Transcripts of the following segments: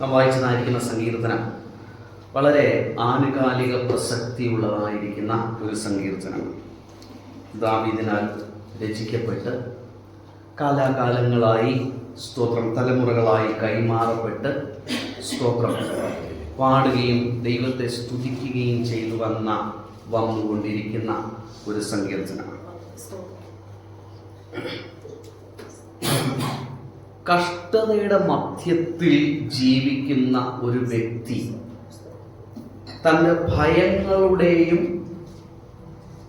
നാം വായിച്ചതായിരിക്കുന്ന സങ്കീർത്തനം വളരെ ആനുകാലിക പ്രസക്തിയുള്ളതായിരിക്കുന്ന ഒരു സങ്കീർത്തനം. ദാവീദിനാൽ രചിക്കപ്പെട്ട് കാലാകാലങ്ങളായി സ്തോത്രം തലമുറകളായി കൈമാറപ്പെട്ട് സ്തോത്രം പാടുകയും ദൈവത്തെ സ്തുതിക്കുകയും ചെയ്തു വന്ന വന്നുകൊണ്ടിരിക്കുന്ന ഒരു സങ്കീർത്തനമാണ് കഷ്ടതയുടെ മധ്യത്തിൽ ജീവിക്കുന്ന ഒരു വ്യക്തി തന്റെ ഭയങ്ങളുടെയും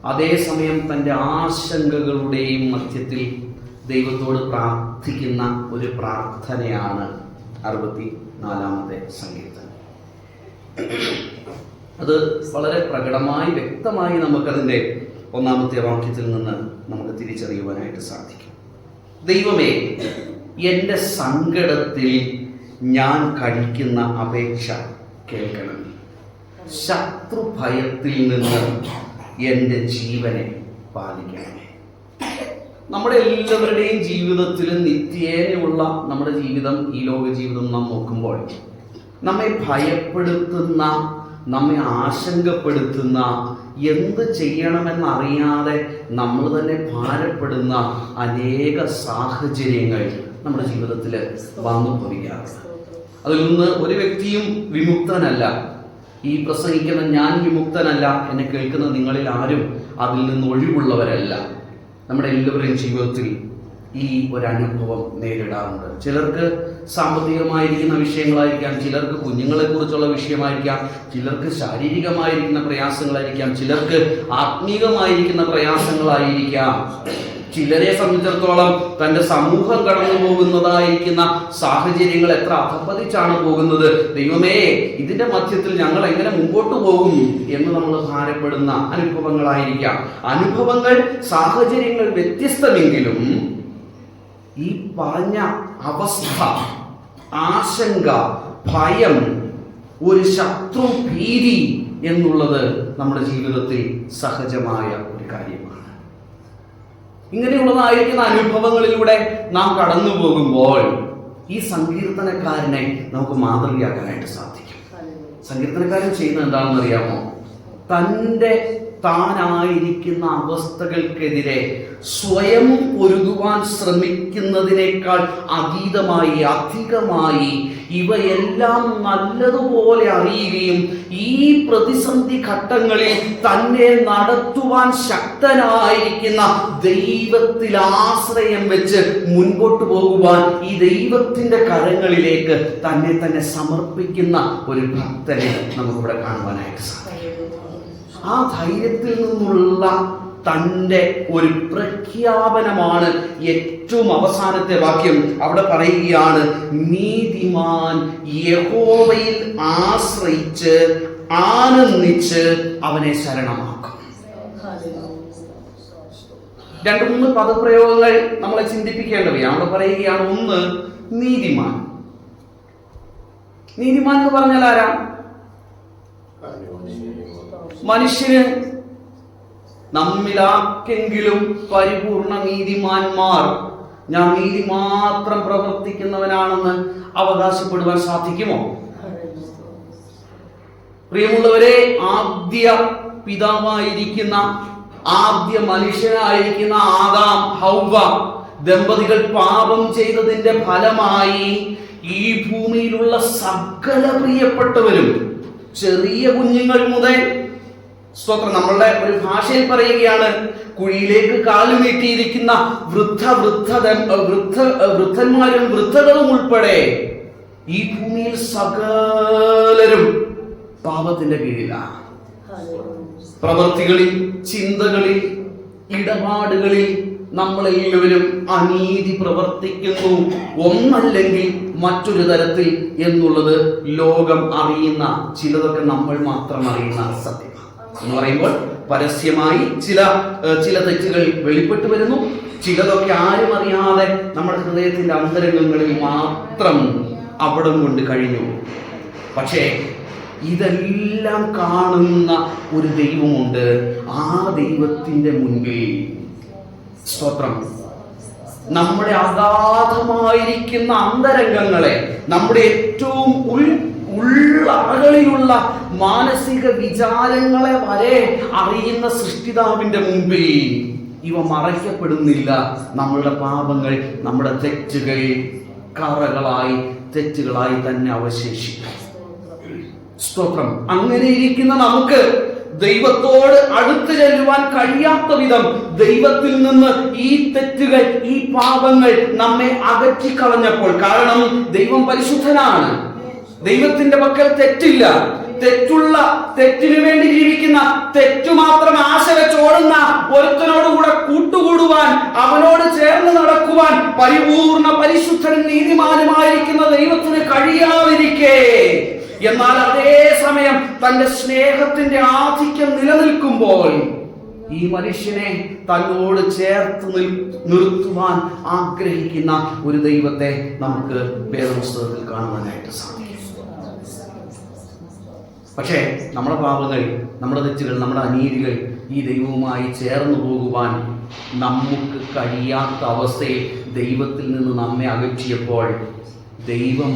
അതേസമയം തന്റെ ആശങ്കകളുടെയും മധ്യത്തിൽ ദൈവത്തോട് പ്രാർത്ഥിക്കുന്ന ഒരു പ്രാർത്ഥനയാണ് അറുപത്തി നാലാമത്തെ സങ്കീർത്തനം. അത് വളരെ പ്രകടമായി വ്യക്തമായി നമുക്കതിന്റെ ഒന്നാമത്തെ വാക്യത്തിൽ നിന്ന് നമുക്ക് തിരിച്ചറിയുവാനായിട്ട് സാധിക്കും. ദൈവമേ എന്റെ സങ്കടത്തിൽ ഞാൻ കഴിക്കുന്ന അപേക്ഷ കേൾക്കണം. ശത്രു ഭയത്തിൽ നിന്ന് എന്റെ ജീവനെ പാലിക്കണമേ നമ്മുടെ എല്ലാവരുടെയും ജീവിതത്തിൽ നിത്യേനയുള്ള നമ്മുടെ ജീവിതം ഈ ലോക ജീവിതം നാം നോക്കുമ്പോൾ നമ്മെ ഭയപ്പെടുത്തുന്ന നമ്മെ ആശങ്കപ്പെടുത്തുന്ന എന്ത് ചെയ്യണമെന്നറിയാതെ നമ്മൾ തന്നെ ഭാരപ്പെടുന്ന അനേക സാഹചര്യങ്ങൾ നമ്മുടെ ജീവിതത്തിൽ വന്നു ഭവിക്കാറുണ്ട് അതിൽ നിന്ന് ഒരു വ്യക്തിയും വിമുക്തനല്ല. ഈ പ്രസംഗിക്കുന്ന ഞാൻ വിമുക്തനല്ല എന്നെ കേൾക്കുന്ന നിങ്ങളിൽ ആരും അതിൽ നിന്ന് ഒഴിവുള്ളവരല്ല. നമ്മുടെ എല്ലാവരുടെയും ജീവിതത്തിൽ ഈ ഒരു അനുഭവം നേരിടാറുണ്ട്. ചിലർക്ക് സാമ്പത്തികമായിരിക്കുന്ന വിഷയങ്ങളായിരിക്കാം ചിലർക്ക് കുഞ്ഞുങ്ങളെ കുറിച്ചുള്ള വിഷയമായിരിക്കാം ചിലർക്ക് ശാരീരികമായിരിക്കുന്ന പ്രയാസങ്ങളായിരിക്കാം ചിലർക്ക് ആത്മീകമായിരിക്കുന്ന പ്രയാസങ്ങളായിരിക്കാം. ചിലരെ സംബന്ധിച്ചിടത്തോളം തന്റെ സമൂഹം കടന്നു പോകുന്നതായിരിക്കുന്ന സാഹചര്യങ്ങൾ എത്ര അധപ്പതിച്ചാണ് പോകുന്നത്. ദൈവമേ ഇതിന്റെ മധ്യത്തിൽ ഞങ്ങൾ എങ്ങനെ മുമ്പോട്ട് പോകും എന്ന് നമ്മൾ ഭാരപ്പെടുന്ന അനുഭവങ്ങളായിരിക്കാം. അനുഭവങ്ങൾ സാഹചര്യങ്ങൾ വ്യത്യസ്തമെങ്കിലും ഈ പറഞ്ഞ അവസ്ഥ ആശങ്ക ഭയം ഒരു ശത്രു ഭീതി എന്നുള്ളത് നമ്മുടെ ജീവിതത്തിൽ സഹജമായ ഒരു കാര്യമാണ്. ഇങ്ങനെയുള്ളതായിരിക്കുന്ന അനുഭവങ്ങളിലൂടെ നാം കടന്നു പോകുമ്പോൾ ഈ സങ്കീർത്തനക്കാരനെ നമുക്ക് മാതൃകയാക്കാനായിട്ട് സാധിക്കും. സങ്കീർത്തനക്കാരൻ ചെയ്യുന്നത് എന്താണെന്ന് അറിയാമോ തന്റെ താനായിരിക്കുന്ന അവസ്ഥകൾക്കെതിരെ സ്വയം പൊരുതുവാൻ ശ്രമിക്കുന്നതിനേക്കാൾ അതീതമായി അധികമായി ഇവയെല്ലാം നല്ലതുപോലെ അറിയുകയും ഈ പ്രതിസന്ധി ഘട്ടങ്ങളിൽ തന്നെ നടത്തുവാൻ ശക്തനായിരിക്കുന്ന ദൈവത്തിൽ ആശ്രയം വെച്ച് മുൻപോട്ട് പോകുവാൻ ഈ ദൈവത്തിന്റെ കരങ്ങളിലേക്ക് തന്നെ തന്നെ സമർപ്പിക്കുന്ന ഒരു ഭക്തനെ നമുക്കിവിടെ കാണുവാനായിട്ട് സാധിക്കും. ആ ധൈര്യത്തിൽ നിന്നുള്ള തന്റെ ഒരു പ്രഖ്യാപനമാണ് ഏറ്റവും അവസാനത്തെ വാക്യം. അവിടെ പറയുകയാണ് നീതിമാൻ യഹോവയിൽ ആശ്രയിച്ച് ആനന്ദിച്ച് അവനെ ശരണമാക്കും. രണ്ട് മൂന്ന് പദപ്രയോഗങ്ങൾ നമ്മളെ ചിന്തിപ്പിക്കേണ്ടവയാണ്. അവിടെ പറയുകയാണ് ഒന്ന് നീതിമാൻ. നീതിമാൻ എന്ന് പറഞ്ഞാൽ ആരാ? മനുഷ്യന്. നമ്മിലാർക്കെങ്കിലും പരിപൂർണ നീതിമാന്മാർ ഞാൻ നീതി മാത്രം പ്രവർത്തിക്കുന്നവനാണെന്ന് അവകാശപ്പെടുവാൻ സാധിക്കുമോ? പ്രിയമുള്ളവരെ ആദ്യ പിതാവായിരിക്കുന്ന ആദ്യ മനുഷ്യനായിരിക്കുന്ന ആദാം ഹൗവ ദമ്പതികൾ പാപം ചെയ്തതിന്റെ ഫലമായി ഈ ഭൂമിയിലുള്ള സകല പ്രിയപ്പെട്ടവരും ചെറിയ കുഞ്ഞുങ്ങൾ മുതൽ സ്തോത്രം. നമ്മളുടെ ഒരു ഭാഷയിൽ പറയുകയാണ് കുഴിയിലേക്ക് കാലു നീട്ടിയിരിക്കുന്ന വൃദ്ധ വൃദ്ധ വൃദ്ധ വൃദ്ധന്മാരും വൃദ്ധകളും ഉൾപ്പെടെ ഈ ഭൂമിയിൽ സകലരും പാപത്തിന്റെ കീഴിലാണ്. പ്രവൃത്തികളിൽ ചിന്തകളിൽ ഇടപാടുകളിൽ നമ്മളെല്ലാവരും അനീതി പ്രവർത്തിക്കുന്നു. ഒന്നല്ലെങ്കിൽ മറ്റൊരു തരത്തിൽ എന്നുള്ളത് ലോകം അറിയുന്ന ചിലതൊക്കെ നമ്മൾ മാത്രം അറിയുന്ന സത്യമാണ് എന്ന് പറയുമ്പോൾ പരസ്യമായി ചില ചില തെറ്റുകൾ വെളിപ്പെട്ടു വരുന്നു. ചിലതൊക്കെ ആരും അറിയാതെ നമ്മുടെ ഹൃദയത്തിന്റെ അന്തരംഗങ്ങളിൽ മാത്രം അവിടം കൊണ്ട് കഴിഞ്ഞു. പക്ഷേ ഇതെല്ലാം കാണുന്ന ഒരു ദൈവമുണ്ട്. ആ ദൈവത്തിന്റെ മുൻപിൽ സ്തോത്രം. നമ്മുടെ അഗാധമായിരിക്കുന്ന അന്തരംഗങ്ങളെ നമ്മുടെ ഏറ്റവും ഉൾ ഉള്ളറകളിലുള്ള മാനസിക വിചാരങ്ങളെ വരെ അറിയുന്ന സൃഷ്ടിതാവിന്റെ മുമ്പിൽ ഇവ മറയ്ക്കപ്പെടുന്നില്ല. നമ്മളുടെ പാപങ്ങൾ നമ്മുടെ തെറ്റുകൾ കറകളായി തെറ്റുകളായി തന്നെ അവശേഷിക്കും. സ്തോത്രം. അങ്ങനെ ഇരിക്കുന്ന നമുക്ക് ദൈവത്തോട് അടുത്തു ചെല്ലുവാൻ കഴിയാത്ത വിധം ദൈവത്തിൽ നിന്ന് ഈ തെറ്റുകൾ ഈ പാപങ്ങൾ നമ്മെ അകറ്റിക്കളഞ്ഞപ്പോൾ. കാരണം ദൈവം പരിശുദ്ധനാണ്. ദൈവത്തിന്റെ പക്കൽ തെറ്റില്ല. തെറ്റുള്ള തെറ്റിനു വേണ്ടി ജീവിക്കുന്ന തെറ്റു മാത്രം ആശ വെച്ചോടുന്ന ഒരുത്തനോടുകൂടെ കൂട്ടുകൂടുവാൻ അവനോട് ചേർന്ന് നടക്കുവാൻ പരിപൂർണ പരിശുദ്ധൻ നീതിമാനുമായിരിക്കുന്ന ദൈവത്തിന് കഴിയാതിരിക്കേ. എന്നാൽ അതേ സമയം തന്റെ സ്നേഹത്തിന്റെ ആധിക്യം നിലനിൽക്കുമ്പോൾ ഈ മനുഷ്യനെ തന്നോട് ചേർത്ത് നിർത്തുവാൻ ആഗ്രഹിക്കുന്ന ഒരു ദൈവത്തെ നമുക്ക് വേദപുസ്തകത്തിൽ കാണുവാനായിട്ട് സാധിക്കും. പക്ഷേ നമ്മുടെ പാപങ്ങൾ നമ്മുടെ തെറ്റുകൾ നമ്മുടെ അനീതികൾ ഈ ദൈവവുമായി ചേർന്ന് പോകുവാൻ നമുക്ക് കഴിയാത്ത അവസ്ഥയിൽ ദൈവത്തിൽ നിന്ന് നമ്മെ അകറ്റിയപ്പോൾ ദൈവം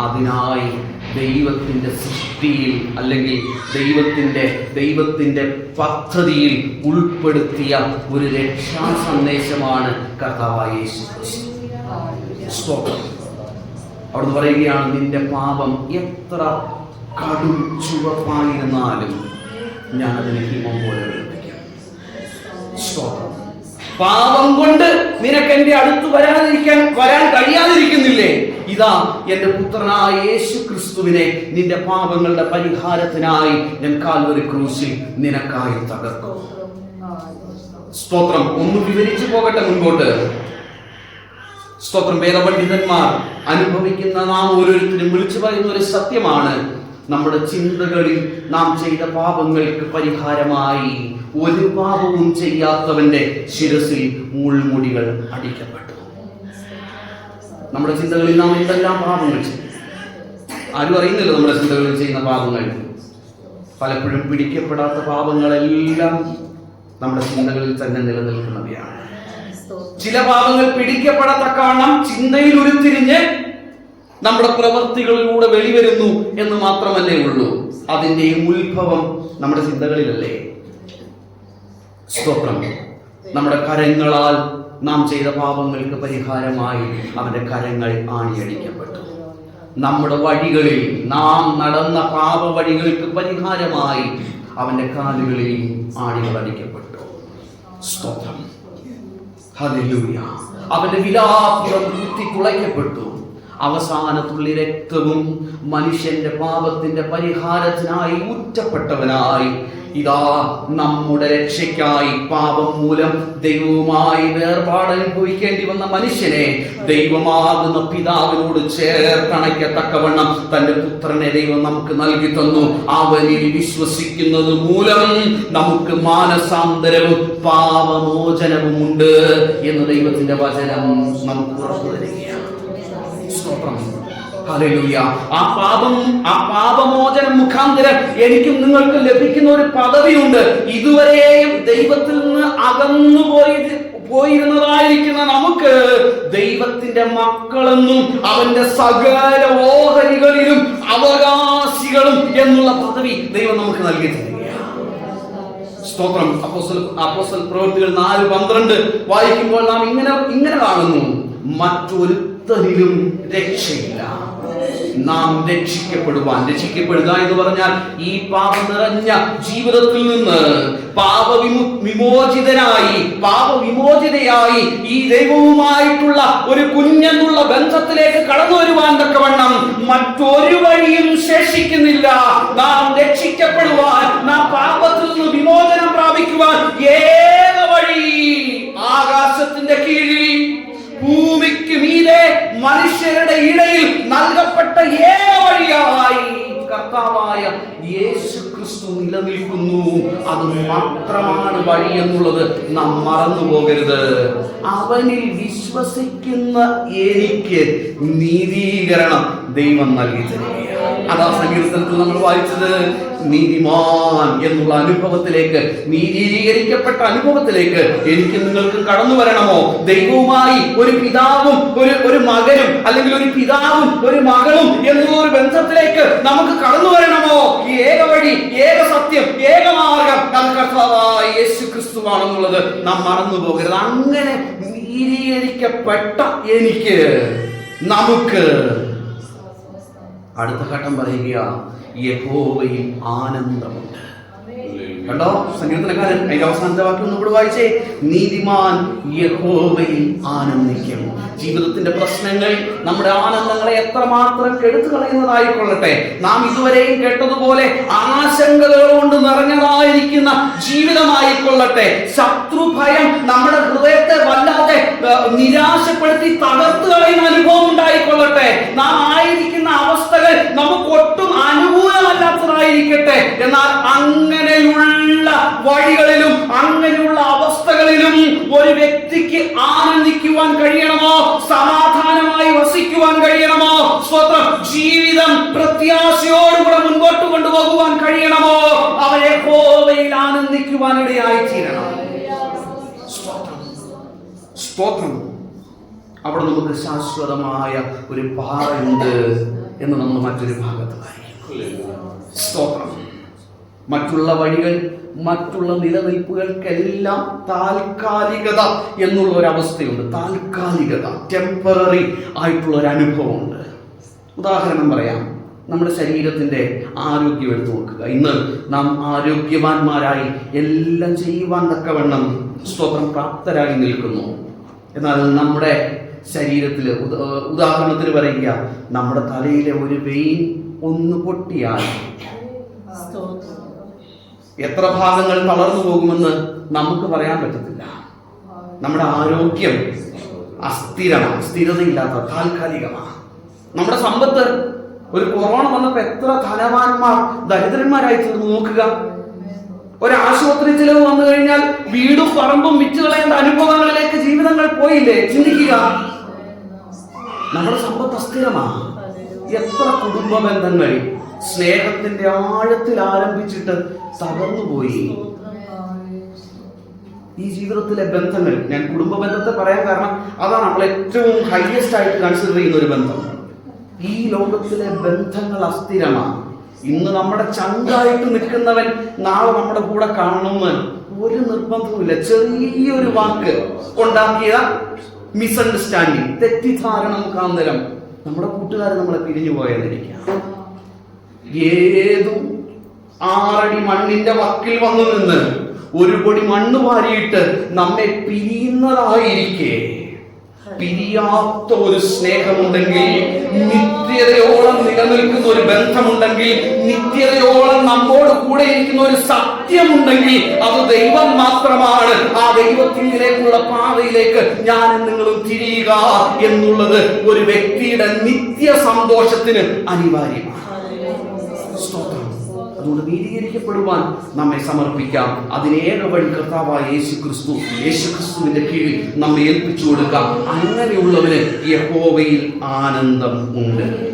അതിനായി ദൈവത്തിന്റെ സൃഷ്ടിയിൽ അല്ലെങ്കിൽ ദൈവത്തിന്റെ ദൈവത്തിന്റെ പദ്ധതിയിൽ ഉൾപ്പെടുത്തിയ ഒരു രക്ഷാ സന്ദേശമാണ് കർത്താവായ അവിടുന്ന് പറയുകയാണ് നിന്റെ പാപം എത്ര കടും ചുവപ്പായിരുന്നാലും ഞാൻ അതിനെ ഹിമം പോലെ പാപം കൊണ്ട് നിനക്ക് എന്റെ അടുത്ത് വരാതിരിക്കാൻ വരാൻ കഴിയാതിരിക്കുന്നില്ലേ? ഇതാ എന്റെ പുത്രനായ യേശു ക്രിസ്തുവിനെ നിന്റെ പാപങ്ങളുടെ പരിഹാരത്തിനായി ഞാൻ കാൽവരി ക്രൂശിൽ നിനക്കായി തകർക്കും. സ്തോത്രം. ഒന്ന് വിവരിച്ചു പോകട്ടെ മുൻപോട്ട്. സ്തോത്രം. വേദപണ്ഡിതന്മാർ അനുഭവിക്കുന്ന നാം ഓരോരുത്തരും വിളിച്ചു പറയുന്ന ഒരു സത്യമാണ്. നമ്മുടെ ചിന്തകളിൽ നാം ചെയ്ത പാപങ്ങൾക്ക് പരിഹാരമായി ഒരു പാപവും ചെയ്യാത്തവന്റെ ശിരസിൽ മുൾമുടികൾ അടിക്കപ്പെട്ടു. നമ്മുടെ ചിന്തകളിൽ നാം എന്തെല്ലാം പാപങ്ങൾ ചെയ്യും? ആരും അറിയുന്നില്ല നമ്മുടെ ചിന്തകളിൽ ചെയ്യുന്ന പാപങ്ങൾ. പലപ്പോഴും പിടിക്കപ്പെടാത്ത പാപങ്ങളെല്ലാം നമ്മുടെ ചിന്തകളിൽ തന്നെ നിലനിൽക്കുന്നവയാണ്. ചില പാപങ്ങൾ പിടിക്കപ്പെടത്തക്കവണ്ണം ചിന്തയിൽ ഉരുത്തിരിഞ്ഞ് നമ്മുടെ പ്രവൃത്തികളിലൂടെ വെളിവരുന്നു എന്ന് മാത്രമല്ലേ ഉള്ളൂ. അതിന്റെ ഉത്ഭവം നമ്മുടെ ചിന്തകളിലല്ലേ? സ്തോത്രം. നമ്മുടെ കരങ്ങളാൽ നാം ചെയ്ത പാപങ്ങൾക്ക് പരിഹാരമായി അവന്റെ കരങ്ങൾ ആണിയടിക്കപ്പെട്ടു. നമ്മുടെ വഴികളിൽ നാം നടന്ന പാപ വഴികൾക്ക് പരിഹാരമായി അവന്റെ കാലുകളിൽ ആണികൾ അടിക്കപ്പെട്ടു സ്തോത്രം അവന്റെ വിലാപുരം കുത്തി തുളയ്ക്കപ്പെട്ടു അവസാന തുള്ളി രക്തവും മനുഷ്യന്റെ പാപത്തിന്റെ പരിഹാരത്തിനായി ഊറ്റപ്പെട്ടവനായി ഇതാ നമ്മുടെ രക്ഷയ്ക്കായി പാപം മൂലം ദൈവവുമായി വേർപാട് അനുഭവിക്കേണ്ടി വന്ന മനുഷ്യനെ ദൈവമാകുന്ന പിതാവിനോട് ചേർത്തണയ്ക്കത്തക്കവണ്ണം തന്റെ പുത്രനെ ദൈവം നമുക്ക് നൽകി തന്നു. അവനിൽ വിശ്വസിക്കുന്നത് മൂലം നമുക്ക് മാനസാന്തരവും പാപമോചനവും ഉണ്ട് എന്ന് ദൈവത്തിന്റെ വചനം നമുക്ക് ഉറപ്പു തരികയാണ് സ്തോത്രം. ആ പാപം ആ പാപമോചനം മുഖാന്തരം എനിക്കും നിങ്ങൾക്ക് ലഭിക്കുന്ന ഒരു പദവിയുണ്ട്. ഇതുവരെയും ദൈവത്തിൽ നിന്ന് അകന്നു പോയി പോയിരുന്നതായിരിക്കുന്ന നമുക്ക് ദൈവത്തിന്റെ മക്കളെന്നും അവന്റെ സകല ഓഹരികളിലും അവകാശികളും എന്നുള്ള പദവി ദൈവം നമുക്ക് നൽകിയിട്ടുണ്ട് സ്തോത്രം. അപ്പോസ്തല അപ്പോസ്തല പ്രവൃത്തികൾ നാല് പന്ത്രണ്ട് വായിക്കുമ്പോൾ നാം ഇങ്ങനെ ഇങ്ങനെ കാണുന്നു. മറ്റൊരുത്തരിലും രക്ഷയില്ല. നാം രക്ഷിക്കപ്പെടുവാൻ രക്ഷിക്കപ്പെടുക എന്ന് പറഞ്ഞാൽ ഈ പാപം നിറഞ്ഞ ജീവിതത്തിൽ നിന്ന് പാപവിമു വിമോചിതനായി പാപവിമോചിതയായി ഈ ദൈവവുമായിട്ടുള്ള ഒരു കുഞ്ഞെന്നുള്ള ബന്ധത്തിലേക്ക് കടന്നു വരുവാൻ തക്കവണ്ണം മറ്റൊരു വഴിയും ശേഷിക്കുന്നില്ല. നാം രക്ഷിക്കപ്പെടുവാൻ നാം പാപത്തിൽ നിന്ന് വിമോചനം പ്രാപിക്കുവാൻ ഏക വഴി ആകാശത്തിന്റെ മനുഷ്യരുടെ ഇടയിൽ നൽകപ്പെട്ട ഏക കർത്താവായ യേശു ക്രിസ്തു നിലനിൽക്കുന്നു. അത് മാത്രമാണ് വഴി എന്നുള്ളത്. നാം മറന്നു പോകരുത്. അവനിൽ വിശ്വസിക്കുന്ന എനിക്ക് നീതീകരണം ദൈവം നൽകി തരികയാണ്. അതാ സങ്കീർത്തനത്തിൽ നമ്മൾ വായിച്ചത്. നീതിമാൻ എന്നുള്ള അനുഭവത്തിലേക്ക് നീതീകരിക്കപ്പെട്ട അനുഭവത്തിലേക്ക് എനിക്ക് നിങ്ങൾക്ക് കടന്നു വരണമോ? ദൈവവുമായി ഒരു പിതാവും ഒരു ഒരു മകനും അല്ലെങ്കിൽ ഒരു പിതാവും ഒരു മകളും എന്നുള്ള ഒരു ബന്ധത്തിലേക്ക് നമുക്ക് കടന്നു വരണമോ? ഈ ഏക വഴി ഏക സത്യം ഏക മാർഗം കർത്താവായ യേശു ക്രിസ്തുവാണെന്നുള്ളത് നാം മറന്നു പോകരുത്. അങ്ങനെ നീതീകരിക്കപ്പെട്ട എനിക്ക് നമുക്ക് അടുത്ത ഘട്ടം പറയുക യഹോവയിൽ ആനന്ദമുണ്ട്. കണ്ടോ? സങ്കീർത്തനക്കാരൻ അതിന്റെ അവസാനത്തെ വാക്യം ഒന്നും കൂടെ വായിച്ചേ. നീതിമാൻ യഹോവയിൽ ആനന്ദിക്കും. ജീവിതത്തിന്റെ പ്രശ്നങ്ങൾ നമ്മുടെ ആനന്ദങ്ങളെ എത്രമാത്രം കെടുത്തു കളയുന്നതായിക്കൊള്ളട്ടെ നാം ഇതുവരെയും കേട്ടതുപോലെ ആശങ്കകൾ കൊണ്ട് നിറഞ്ഞതായിരിക്കുന്ന ജീവിതമായിക്കൊള്ളട്ടെ. ശത്രുഭയം നമ്മുടെ ഹൃദയത്തെ വല്ലാതെ നിരാശപ്പെടുത്തി തകർത്തു കളയുന്ന അനുഭവം ഉണ്ടായിക്കൊള്ളട്ടെ. നാം ആയിരിക്കുന്ന അവസ്ഥകൾ നമുക്ക് ഒട്ടും അനുകൂലമല്ലാത്തതായിരിക്കട്ടെ. എന്നാൽ അങ്ങനെയുള്ള വഴികളിലും അങ്ങനെയുള്ള അവസ്ഥകളിലും ഒരു വ്യക്തിക്ക് ആനന്ദിക്കുവാൻ കഴിയണമോ? സമാധാനമായി വസിക്കുവാൻ കഴിയണമോ? സ്വന്തം ജീവിതം പ്രത്യാശയോടുകൂടെ മുൻപോട്ട് കൊണ്ടുപോകുവാൻ കഴിയണമോ? അവരെ ഹോവയിൽ ആനന്ദിക്കുവാൻ ഇടയായി തീരണം സ്തോത്രം അവിടെ നമുക്ക് ശാശ്വതമായ ഒരു പാറയുണ്ട് എന്ന് നമ്മൾ മറ്റൊരു ഭാഗത്ത് വായിക്കും സ്തോത്രം. മറ്റുള്ള വഴികൾ മറ്റുള്ള നിലനിൽപ്പുകൾക്കെല്ലാം താൽക്കാലികത എന്നുള്ള ഒരു അവസ്ഥയുണ്ട് താൽക്കാലികത ടെമ്പററി ആയിട്ടുള്ള ഒരു അനുഭവമുണ്ട്. ഉദാഹരണം പറയാം. നമ്മുടെ ശരീരത്തിന്റെ ആരോഗ്യം എടുത്തു നോക്കുക. ഇന്ന് നാം ആരോഗ്യവാന്മാരായി എല്ലാം ചെയ്യുവാൻ തക്കവണ്ണം സ്വപ്നം പ്രാപ്തരായി നിൽക്കുന്നു. എന്നാൽ നമ്മുടെ ശരീരത്തിൽ ഉദാഹരണത്തിന് പറയുക നമ്മുടെ തലയിലെ ഒരു വെയിൻ ഒന്ന് പൊട്ടിയാൽ എത്ര ഭാഗങ്ങൾ തളർന്നു പോകുമെന്ന് നമുക്ക് പറയാൻ പറ്റത്തില്ല. നമ്മുടെ ആരോഗ്യം അസ്ഥിരമാണ് സ്ഥിരതയില്ലാത്ത താൽക്കാലികമാണ്. നമ്മുടെ സമ്പത്ത് ഒരു കൊറോണ വന്നപ്പോ എത്ര ധനവാന്മാർ ദരിദ്രന്മാരായി തീർന്നു നോക്കുക. ഒരു ആശുപത്രി ചിലവ് വന്നു കഴിഞ്ഞാൽ വീടും പറമ്പും വിറ്റ് കളയേണ്ട അനുഭവങ്ങളിലേക്ക് ജീവിതങ്ങൾ പോയില്ലേ? ചിന്തിക്കുക. നമ്മുടെ സമ്പത്ത് അസ്ഥിരമാണ്. എത്ര കുടുംബ ബന്ധങ്ങൾ സ്നേഹത്തിന്റെ ആഴത്തിൽ ആരംഭിച്ചിട്ട് തകർന്നു പോയി. ഈ ജീവിതത്തിലെ ബന്ധങ്ങൾ ഞാൻ കുടുംബ ബന്ധത്തെ പറയാൻ കാരണം അതാണ് നമ്മൾ ഏറ്റവും ഹൈയസ്റ്റ് ആയിട്ട് കൺസിഡർ ചെയ്യുന്ന ഒരു ബന്ധം. ഈ ലോകത്തിലെ ബന്ധങ്ങൾ അസ്ഥിരമാണ്. ഇന്ന് നമ്മുടെ ചങ്കായിട്ട് നിൽക്കുന്നവൻ നാളെ നമ്മുടെ കൂടെ കാണണമെന്ന് ഒരു നിർബന്ധവുമില്ല. ചെറിയൊരു വാക്ക് ഉണ്ടാക്കിയ മിസ്അണ്ടർസ്റ്റാൻഡിങ് തെറ്റിദ്ധാരണ മുഖാന്തരം. നമ്മുടെ കൂട്ടുകാരൻ നമ്മളെ പിരിഞ്ഞു പോയെന്നിരിക്കാം ഏതും ആറടി മണ്ണിന്റെ വക്കിൽ വന്നു നിന്ന് ഒരു പൊടി മണ്ണ് വാരിയിട്ട് നമ്മെ പിരിയുന്നതായിരിക്കെ. പിരിയാത്ത ഒരു സ്നേഹമുണ്ടെങ്കിൽ നിത്യതയോളം നിലനിൽക്കുന്ന ഒരു ബന്ധമുണ്ടെങ്കിൽ നിത്യതയോളം നമ്മോട് കൂടെ ഇരിക്കുന്ന ഒരു സത്യമുണ്ടെങ്കിൽ അത് ദൈവം മാത്രമാണ്. ആ ദൈവത്തിനിലേക്കുള്ള പാതയിലേക്ക് ഞാൻ നിങ്ങളും തിരിയുക എന്നുള്ളത് ഒരു വ്യക്തിയുടെ നിത്യ സന്തോഷത്തിന് അനിവാര്യമാണ് അതുകൊണ്ട് നീതീകരിക്കപ്പെടുവാൻ നമ്മെ സമർപ്പിക്കാം. അതിനേക വഴി കർത്താവായ യേശു ക്രിസ്തു യേശു ക്രിസ്തുവിന്റെ കീഴിൽ നമ്മെ ഏൽപ്പിച്ചു കൊടുക്കാം. അങ്ങനെയുള്ളവന് യഹോവയിൽ ആനന്ദം ഉണ്ട്.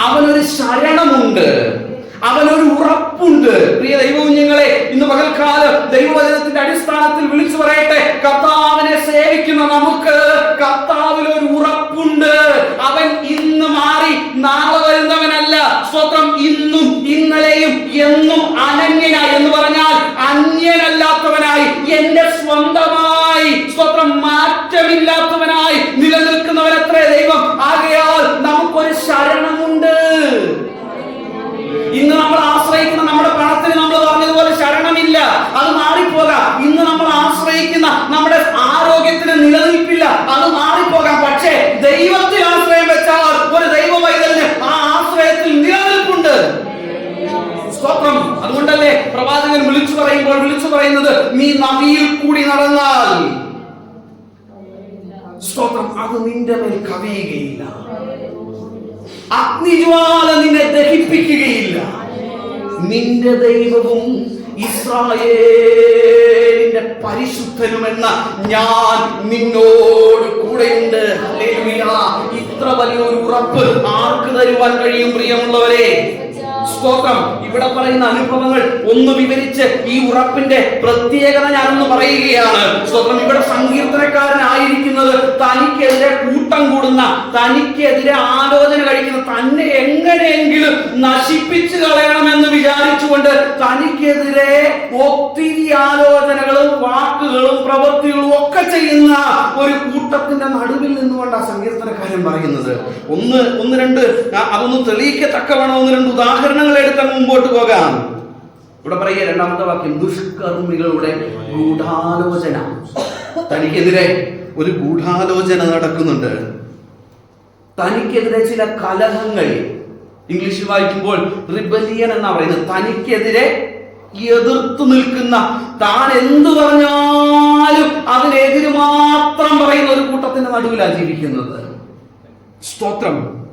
അവനൊരു ശരണമുണ്ട്. അവനൊരു ഉറപ്പുണ്ട്. പ്രിയ ദൈവകുഞ്ഞുങ്ങളെ ഇന്ന് പകൽക്കാലം ദൈവവചനത്തിന്റെ അടിസ്ഥാനത്തിൽ വിളിച്ചു പറയട്ടെ. കർത്താവിനെ സേവിക്കുന്ന നമുക്ക് കർത്താവിൽ ഒരു ഉറപ്പുണ്ട്. അവൻ ഇന്ന് മാറി നാളെ വരുന്നവനല്ല. സ്വത്വം ഇന്നും ഇന്നലെയും എന്നും അനന്യനായി എന്ന് പറഞ്ഞാൽ അന്യനല്ലാത്തവനായി എന്റെ സ്വന്തമായി സ്വത്വം മാറ്റമില്ലാത്തവനായി നിലനിൽക്കുന്നവൻ എത്ര ദൈവം. ആകയാൽ നമുക്കൊരു ശരണമുണ്ട്. ഇന്ന് നമ്മൾ ആശ്രയിക്കുന്ന നമ്മുടെ പണത്തിന് നമ്മൾ പറഞ്ഞതുപോലെ ശരണമില്ല. അത് മാറിപ്പോകാം. ഇന്ന് നമ്മൾ ആശ്രയിക്കുന്ന നമ്മുടെ ആരോഗ്യത്തിന് നിലനിൽപ്പില്ല. അത് മാറിപ്പോകാം. പക്ഷേ ദൈവത്തിൽ ആശ്രയം വെച്ചാൽ പറയുന്നത് നീ നദിയിൽ കൂടി നടന്നാൽ സ്തോത്രം അത് നിന്റെ മേൽ കവിയുകയില്ല. അഗ്നിജ്വാല നിന്നെ ദഹിപ്പിക്കുകയില്ല. നിന്റെ ദൈവവും ഇസ്രായേലിന്റെ പരിശുദ്ധനുമെന്ന ഞാൻ നിന്നോട് കൂടെയുണ്ട്. ഇത്ര വലിയൊരു ഉറപ്പ് ആർക്ക് തരുവാൻ കഴിയും പ്രിയമുള്ളവരെ? സ്തോത്രം. ഇവിടെ പറയുന്ന അനുഭവങ്ങൾ ഒന്ന് വിവരിച്ച് ഈ ഉറപ്പിന്റെ പ്രത്യേകത ഞാനൊന്ന് പറയുകയാണ്. സ്തോത്രം ഇവിടെ സങ്കീർത്തനക്കാരനായിരിക്കുന്നത് തനിക്കെതിരെ കൂട്ടം കൂടുന്ന തനിക്കെതിരെ ആലോചന കഴിക്കുന്ന തന്നെ എങ്ങനെയെങ്കിലും നശിപ്പിച്ചു കളയണമെന്ന് വിചാരിച്ചുകൊണ്ട് തനിക്കെതിരെ ഒത്തിരി ആലോചനകളും വാക്കുകളും പ്രവൃത്തികളും ഒക്കെ ചെയ്യുന്ന ഒരു കൂട്ടത്തിന്റെ നടുവിൽ നിന്നുകൊണ്ടാണ് സങ്കീർത്തനക്കാരൻ പറയുന്നത്. ഒന്ന് ഒന്ന് രണ്ട് അതൊന്ന് തെളിയിക്കത്തക്കവണ്ണം ഒന്ന് രണ്ട് ഉദാഹരണങ്ങൾ എടുത്ത് മുമ്പോട്ട് പോകാം. ഇവിടെ പറയുക രണ്ടാമത്തെ വാക്യം ദുഷ്കർമ്മികളുടെ ഗൂഢാലോചന. തനിക്കെതിരെ ഒരു ഗൂഢാലോചന നടക്കുന്നുണ്ട്. തനിക്കെതിരെ ചില കലഹങ്ങൾ. ഇംഗ്ലീഷിൽ വായിക്കുമ്പോൾ റിബലിയൻ എന്നാ പറയുന്നത്. തനിക്കെതിരെ എതിർത്തു നിൽക്കുന്ന താൻ എന്തു പറഞ്ഞാലും അതിനെതിര് മാത്രം പറയുന്ന ഒരു കൂട്ടത്തിന്റെ നടുവിലാണ് ജീവിക്കുന്നത്. സ്തോത്രം.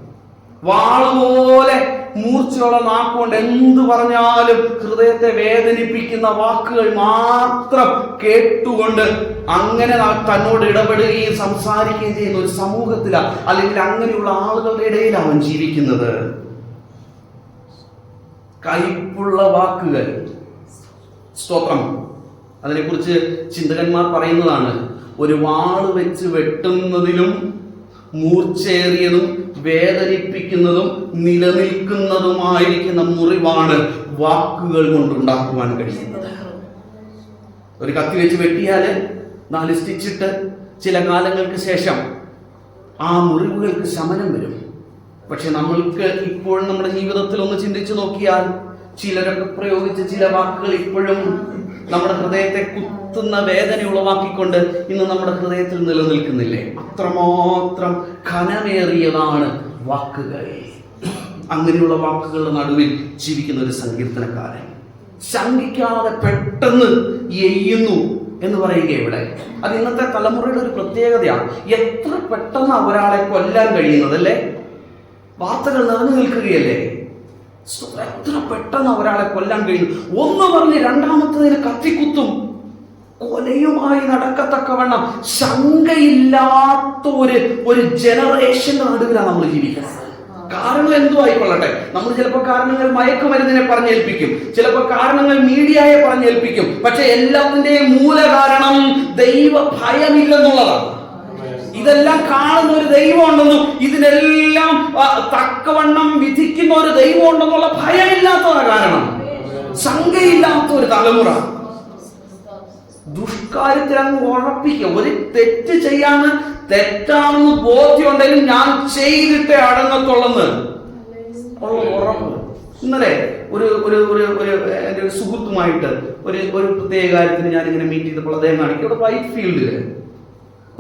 വാളുപോലെ മൂർച്ചയുള്ള നാക്കുകൊണ്ട് എന്ത് പറഞ്ഞാലും ഹൃദയത്തെ വേദനിപ്പിക്കുന്ന വാക്കുകൾ മാത്രം കേട്ടുകൊണ്ട് അങ്ങനെ തന്നോട് ഇടപെടുകയും സംസാരിക്കുകയും ചെയ്യുന്ന ഒരു സമൂഹത്തിലാണ് അല്ലെങ്കിൽ അങ്ങനെയുള്ള ആളുകളുടെ ഇടയിലാണ് അവൻ ജീവിക്കുന്നത്. കയ്പുള്ള വാക്കുകൾ. സ്തോത്രം. അതിനെക്കുറിച്ച് ചിന്തകന്മാർ പറയുന്നതാണ് ഒരു വാൾ വെച്ച് വെട്ടുന്നതിലും മൂർച്ചേറിയതും വേദനിപ്പിക്കുന്നതും നിലനിൽക്കുന്നതുമായിരിക്കുന്ന മുറിവാണ് വാക്കുകൾ കൊണ്ടുണ്ടാക്കുവാൻ കഴിയുന്നത്. ഒരു കത്തി വെച്ച് വെട്ടിയാൽ നാല് സ്റ്റിച്ചിട്ട് ചില കാലങ്ങൾക്ക് ശേഷം ആ മുറിവുകൾക്ക് ശമനം വരും. പക്ഷെ നമ്മൾക്ക് ഇപ്പോഴും നമ്മുടെ ജീവിതത്തിൽ ഒന്ന് ചിന്തിച്ചു നോക്കിയാൽ ചിലരൊക്കെ പ്രയോഗിച്ച ചില വാക്കുകൾ ഇപ്പോഴും നമ്മുടെ ഹൃദയത്തെ കുത്തുന്ന വേദന ഉളവാക്കിക്കൊണ്ട് ഇന്ന് നമ്മുടെ ഹൃദയത്തിൽ നിലനിൽക്കുന്നില്ലേ? അത്രമാത്രം ഘനമേറിയതാണ് വാക്കുകൾ. അങ്ങനെയുള്ള വാക്കുകളുടെ നടുവിൽ ജീവിക്കുന്ന ഒരു സങ്കീർത്തനക്കാരൻ. ശങ്കിക്കാതെ പെട്ടെന്ന് എയ്യുന്നു എന്ന് പറയുക ഇവിടെ അത് ഇന്നത്തെ തലമുറയുടെ ഒരു പ്രത്യേകതയാണ്. എത്ര പെട്ടെന്ന് ഒരാളെ കൊല്ലാൻ കഴിയുന്നത് അല്ലേ? വാർത്തകൾ നിറഞ്ഞു നിൽക്കുകയല്ലേ. എത്ര പെട്ടെന്ന് ഒരാളെ കൊല്ലാൻ കഴിയും? ഒന്ന് പറഞ്ഞ് രണ്ടാമത്തതിന് കത്തിക്കുത്തും. കൊലയുമായി നടക്കത്തക്കവണ്ണം ശങ്കയില്ലാത്ത ഒരു ഒരു ജനറേഷന്റെ നടുവിലാണ് നമ്മൾ ജീവിക്കുന്നത്. കാരണം എന്തോ ആയിക്കൊള്ളട്ടെ. നമ്മൾ ചിലപ്പോൾ കാരണങ്ങൾ മയക്കുമരുന്നിനെ പറഞ്ഞേൽപ്പിക്കും. ചിലപ്പോൾ കാരണങ്ങൾ മീഡിയയെ പറഞ്ഞേൽപ്പിക്കും. പക്ഷെ എല്ലാത്തിന്റെയും മൂല കാരണം ദൈവ ഭയമില്ലെന്നുള്ളതാണ് ഇതെല്ലാം കാണുന്ന ഒരു ദൈവം ഉണ്ടെന്നും ഇതിനെല്ലാം തക്കവണ്ണം വിധിക്കുന്ന ഒരു ദൈവം ഉണ്ടെന്നുള്ള ഭയമില്ലാത്തതാണ് കാരണം. ശങ്കയില്ലാത്ത ഒരു തലമുറ ദുഷ്കാര്യത്തിൽ അങ്ങ് ഉറപ്പിക്കുക. ഒരു തെറ്റ് ചെയ്യാന്ന് തെറ്റാണെന്ന് ബോധ്യമുണ്ടെങ്കിലും ഞാൻ ചെയ്തിട്ട് അടങ്ങത്തുള്ളെന്ന്. ഉറപ്പ്. ഇന്നലെ ഒരു ഒരു ഒരു ഒരു എന്റെ ഒരു സുഹൃത്തുമായിട്ട് ഒരു ഒരു പ്രത്യേക കാര്യത്തിന് ഞാൻ ഇങ്ങനെ മീറ്റ് ചെയ്തപ്പോൾ അദ്ദേഹം കാണിക്കും. ഇവിടെ വൈറ്റ് ഫീൽഡിൽ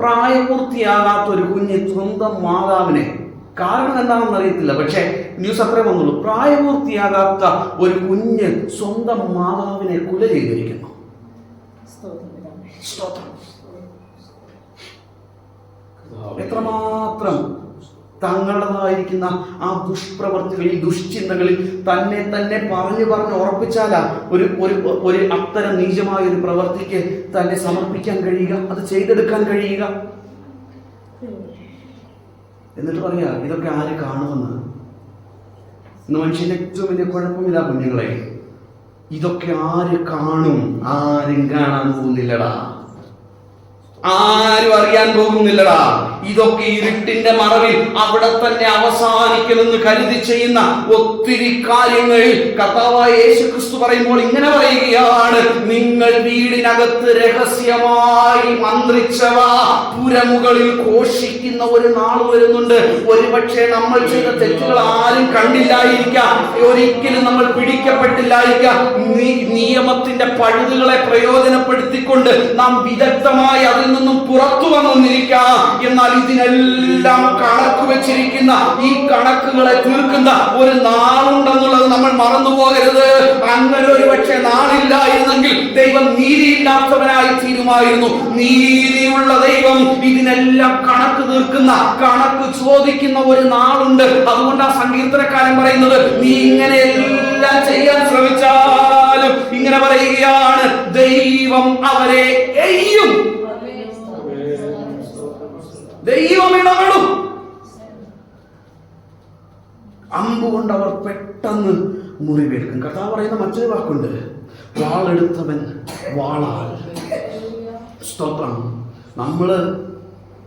പ്രായപൂർത്തിയാകാത്ത ഒരു കുഞ്ഞ് സ്വന്തം മാതാവിനെ. കാരണം എന്താണെന്ന് അറിയത്തില്ല. പക്ഷേ ന്യൂസ് അത്രേ വന്നുള്ളൂ. പ്രായപൂർത്തിയാകാത്ത ഒരു കുഞ്ഞ് സ്വന്തം മാതാവിനെ കുല ചെയ്തിരിക്കുന്നു. എത്രമാത്രം തങ്ങളുടേതായിരിക്കുന്ന ആ ദുഷ്പ്രവർത്തികളിൽ ദുഷ്ചിന്തകളിൽ തന്നെ തന്നെ പറഞ്ഞു പറഞ്ഞ് ഉറപ്പിച്ചാലാ ഒരു ഒരു ഒരു അത്തരം നീചമായ ഒരു പ്രവർത്തിക്ക് തന്നെ സമർപ്പിക്കാൻ കഴിയുക അത് ചെയ്തെടുക്കാൻ കഴിയുക. എന്നിട്ട് പറയാ ഇതൊക്കെ ആര് കാണുമെന്ന്? ഇന്ന് മനുഷ്യന്റെ ഏറ്റവും വലിയ കുഴപ്പമില്ല കുഞ്ഞുങ്ങളെ. ഇതൊക്കെ ആര് കാണും? ആരും കാണാൻ പോകുന്നില്ലടാ. ആരും അറിയാൻ പോകുന്നില്ലടാ. ഇതൊക്കെ ഇരുട്ടിന്റെ മറവിൽ അവിടെ തന്നെ അവസാനിക്കുമെന്ന് കരുതി ചെയ്യുന്ന ഒത്തിരി കാര്യങ്ങൾ കർത്താവായ യേശു ക്രിസ്തു പറയുമ്പോൾ ഇങ്ങനെ പറയുകയാണ്. നിങ്ങൾ വീടിനകത്ത് രഹസ്യമായി മന്ത്രിച്ചവ പുരമുകളിൽ ഘോഷിക്കുന്ന ഒരു നാൾ വരുന്നുണ്ട്. ഒരുപക്ഷെ നമ്മൾ ചെയ്ത തെറ്റുകൾ ആരും കണ്ടില്ലായിരിക്കാം. ഒരിക്കലും നമ്മൾ പിടിക്കപ്പെട്ടില്ലായിരിക്കാം. നിയമത്തിന്റെ പഴുതുകളെ പ്രയോജനപ്പെടുത്തിക്കൊണ്ട് നാം വിദഗ്ധമായി അതിൽ നിന്നും പുറത്തു വന്നിരിക്കാം. എന്നാൽ ഇതിനെല്ലാം കണക്ക് വെച്ചിരിക്കുന്ന ഈ കണക്കുകളെ തീർക്കുന്ന ഒരു നാളുണ്ടെന്നുള്ളത് നമ്മൾ മറന്നു പോകരുത് അങ്ങനെ ഒരു പക്ഷെ നാളില്ലായിരുന്നെങ്കിൽ ദൈവം നീതിയില്ലാത്തവനായി തീരുമായിരുന്നു. നീതിയുള്ള ദൈവം ഇതിനെല്ലാം കണക്ക് തീർക്കുന്ന കണക്ക് ചോദിക്കുന്ന ഒരു നാളുണ്ട്. അതുകൊണ്ട് ആ സങ്കീർത്തനക്കാരൻ പറയുന്നത് നീ ഇങ്ങനെ എല്ലാം ചെയ്യാൻ ശ്രമിച്ചാലും ഇങ്ങനെ പറയുകയാണ്. ദൈവം അവരെ എയ്യും. ദൈവം ഇടപെടും അമ്പ് കൊണ്ട് അവർ പെട്ടെന്ന് മുറിവേൽക്കും. കഥ പറയുന്ന മറ്റൊരു വാക്കുണ്ട്. വാളെടുത്തവൻ വാളാൽ. സ്തോത്രം. നമ്മൾ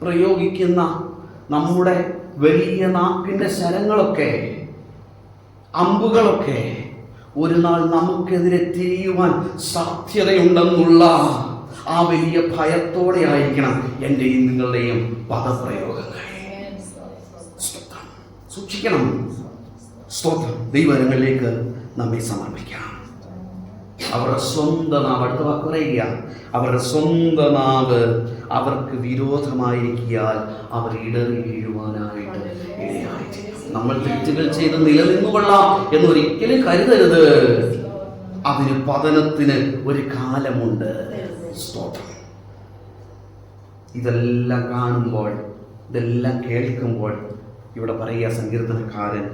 പ്രയോഗിക്കുന്ന നമ്മുടെ വലിയ നാക്കിന്റെ ശരങ്ങളൊക്കെ അമ്പുകളൊക്കെ ഒരു നാൾ നമുക്കെതിരെ തിരിയുവാൻ സാധ്യതയുണ്ടെന്നുള്ള ആ വലിയ ഭയത്തോടെ ആയിരിക്കണം എന്റെയും നിങ്ങളുടെയും പദപ്രയോഗങ്ങൾ. സൂക്ഷിക്കണം. സ്തോത്രം. ദൈവങ്ങളിലേക്ക് നമ്മെ സമർപ്പിക്കാം. അവരുടെ സ്വന്തം നാവ് അടുത്ത വാക്ക് പറയുക. അവരുടെ സ്വന്തം നാവ് അവർക്ക് വിരോധമായിരിക്കിയാൽ അവർ ഇടറി വീഴുവാനായിട്ട് നമ്മൾ തെറ്റുകൾ ചെയ്ത് നിലനിന്നുകൊള്ളാം എന്നൊരിക്കലും കരുതരുത്. അതിന് പതനത്തിന് ഒരു കാലമുണ്ട്. സ്തോത്രം. ഇതെല്ലാം കാണുമ്പോൾ ഇതെല്ലാം കേൾക്കുമ്പോൾ ഇവിടെ പറയുക സങ്കീർത്തനക്കാരൻ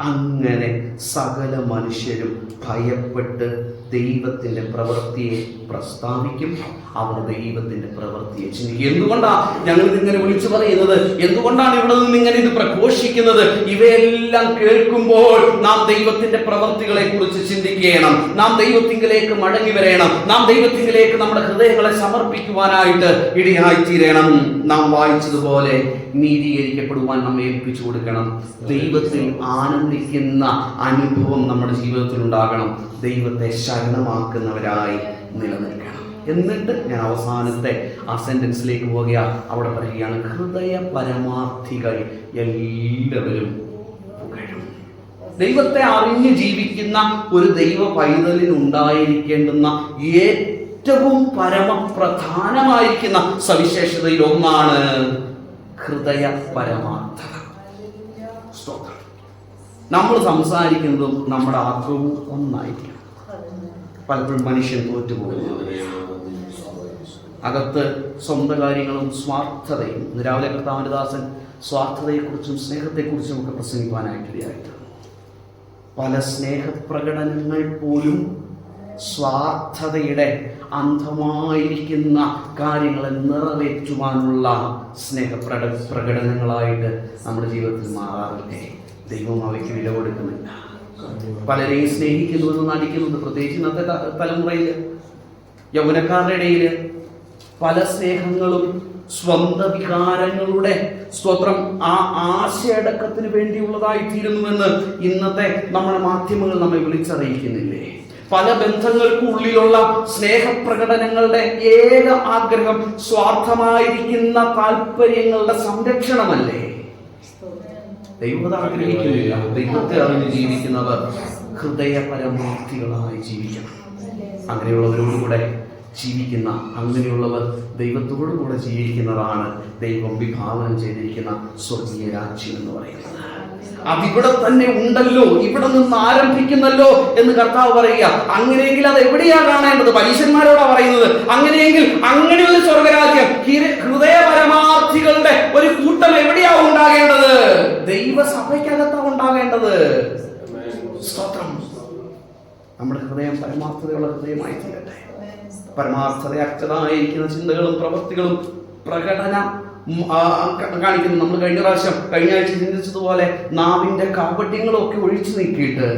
അങ്ങനെ സകല മനുഷ്യരും ഭയപ്പെട്ട് ദൈവത്തിന്റെ പ്രവൃത്തിയെ പ്രസ്താവിക്കും. അവർ ദൈവത്തിന്റെ പ്രവൃത്തിയെ ചിന്തിക്കും. എന്തുകൊണ്ടാണ് ഞങ്ങൾ ഇതിങ്ങനെ വിളിച്ചു പറയുന്നത്? എന്തുകൊണ്ടാണ് ഇവിടെ നിന്ന് ഇങ്ങനെ ഇത് പ്രഘോഷിക്കുന്നത്? ഇവയെല്ലാം കേൾക്കുമ്പോൾ നാം ദൈവത്തിന്റെ പ്രവൃത്തികളെ കുറിച്ച് ചിന്തിക്കണം. നാം ദൈവത്തിങ്കിലേക്ക് മടങ്ങി വരേണം. നാം ദൈവത്തിങ്കിലേക്ക് നമ്മുടെ ഹൃദയങ്ങളെ സമർപ്പിക്കുവാനായിട്ട് ഇടയായിത്തീരണം നാം വായിച്ചതുപോലെ നീതീകരിക്കപ്പെടുവാൻ നമ്മെ ഏൽപ്പിച്ചു കൊടുക്കണം. ദൈവത്തിൽ ആനന്ദിക്കുന്ന അനുഭവം നമ്മുടെ ജീവിതത്തിൽ ഉണ്ടാകണം. ദൈവത്തെ ശരണമാക്കുന്നവരായി നിലനിൽക്കണം. എന്നിട്ട് ഞാൻ അവസാനത്തെ ആ സെന്റൻസിലേക്ക് പോകുക അവിടെ പറയുകയാണ് ഹൃദയ പരമാർത്ഥികൾ എല്ലാവരും ദൈവത്തെ അറിഞ്ഞ് ജീവിക്കുന്ന ഒരു ദൈവ പൈതലിനുണ്ടായിരിക്കേണ്ടുന്ന ഏറ്റവും പരമപ്രധാനമായിരിക്കുന്ന സവിശേഷതയിൽ ഒന്നാണ് ഹൃദയ പരമാർത്ഥത നമ്മൾ സംസാരിക്കുന്നതും നമ്മുടെ ആത്മവും ഒന്നായിരിക്കണം. പലപ്പോഴും മനുഷ്യൻ തോറ്റുപോകുന്നു. അകത്ത് സ്വന്തം കാര്യങ്ങളും സ്വാർത്ഥതയും രാവിലെ കർത്താവിന്റെ ദാസൻ സ്വാർത്ഥതയെക്കുറിച്ചും സ്നേഹത്തെക്കുറിച്ചും ഒക്കെ പ്രസംഗിക്കാനായിട്ടിടയായിട്ട് പല സ്നേഹപ്രകടനങ്ങൾ പോലും സ്വാർത്ഥതയുടെ അന്ധമായിരിക്കുന്ന കാര്യങ്ങളെ നിറവേറ്റുവാനുള്ള സ്നേഹപ്രകട പ്രകടനങ്ങളായിട്ട് നമ്മുടെ ജീവിതത്തിൽ മാറാറില്ലേ? ദൈവം അവയ്ക്ക് വില കൊടുക്കുന്നില്ല. പലരെയും സ്നേഹിക്കുന്നുവെന്ന് നടിക്കുന്നത് പ്രത്യേകിച്ച് ഇന്നത്തെ തലമുറയിൽ യൗവനക്കാരുടെ ഇടയിൽ പല സ്നേഹങ്ങളും സ്വന്ത വികാരങ്ങളുടെ സ്വത്രം ആ ആശയടക്കത്തിന് വേണ്ടിയുള്ളതായി തീരുന്നുവെന്ന് ഇന്നത്തെ നമ്മുടെ മാധ്യമങ്ങൾ നമ്മെ വിളിച്ചറിയിക്കുന്നില്ലേ? പല ബന്ധങ്ങൾക്കുള്ളിലുള്ള സ്നേഹപ്രകടനങ്ങളുടെ ഏക ആഗ്രഹം സ്വാർത്ഥമായിരിക്കുന്ന താല്പര്യങ്ങളുടെ സംരക്ഷണമല്ലേ? ദൈവത ആഗ്രഹിക്കുന്നില്ല ദൈവത്തെ അറിഞ്ഞ് ജീവിക്കുന്നവർ ഹൃദയപരമൂർത്തികളായി ജീവിക്കണം. അങ്ങനെയുള്ളവരോടുകൂടെ ജീവിക്കുന്ന അങ്ങനെയുള്ളവർ ദൈവത്തോടുകൂടെ ജീവിക്കുന്നതാണ് ദൈവം വിഭാവനം ചെയ്തിരിക്കുന്ന സ്വർഗീയ രാജ്യം എന്ന് പറയുന്നത്. അതിവിടെ തന്നെ ഉണ്ടല്ലോ ഇവിടെ നിന്ന് ആരംഭിക്കുന്നല്ലോ എന്ന് കർത്താവ് പറയുക. അങ്ങനെയെങ്കിൽ അത് എവിടെയാ കാണേണ്ടത്? പരീശന്മാരോടാ പറയുന്നത്. അങ്ങനെയെങ്കിൽ അങ്ങനെ ഒരു സ്വർഗരാജ്യം ഹൃദയപരമാർത്ഥികളുടെ ഒരു കൂട്ടം എവിടെയാ ഉണ്ടാകേണ്ടത്? ദൈവസഭയ്ക്കകത്താ ഉണ്ടാകേണ്ടത് സ്തോത്രം. നമ്മുടെ ഹൃദയം പരമാർത്ഥതയുള്ള ഹൃദയമായി തീരട്ടെ. പരമാർത്ഥത അച്ഛനായിരിക്കുന്ന ചിന്തകളും പ്രവൃത്തികളും പ്രകടന കാണിക്കുന്നു. നമ്മൾ കഴിഞ്ഞ പ്രാവശ്യം കഴിഞ്ഞ ആഴ്ച ചിന്തിച്ചതുപോലെ നാവിന്റെ കാപട്യങ്ങളും ഒക്കെ ഒഴിച്ചു നീക്കിയിട്ട്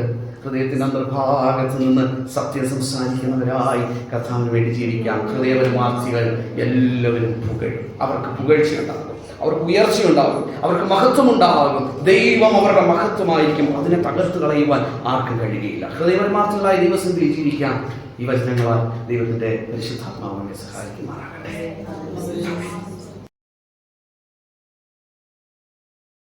ഹൃദയത്തിന്റെ അന്തർഭാഗത്ത് നിന്ന് സത്യം സംസാരിക്കുന്നവരായി കഥാവിന് വേണ്ടി ജീവിക്കാം. ഹൃദയപരമാർത്ഥികൾ എല്ലാവരും പുകഴും അവർക്ക് പുകഴ്ചയുണ്ടാകും അവർക്ക് ഉയർച്ചയുണ്ടാകും അവർക്ക് മഹത്വം ഉണ്ടാകും ദൈവം അവരുടെ മഹത്വമായിരിക്കും. അതിനെ തകർത്ത് കളയുവാൻ ആർക്കും കഴിയുകയില്ല. ഹൃദയപരമാർത്ഥങ്ങളായ ദിവസം ജീവിക്കാം. ഈ വചനങ്ങളാൽ ദൈവത്തിന്റെ പരിശുദ്ധാത്മാവിനെ സഹായിക്കുമാറാകട്ടെ.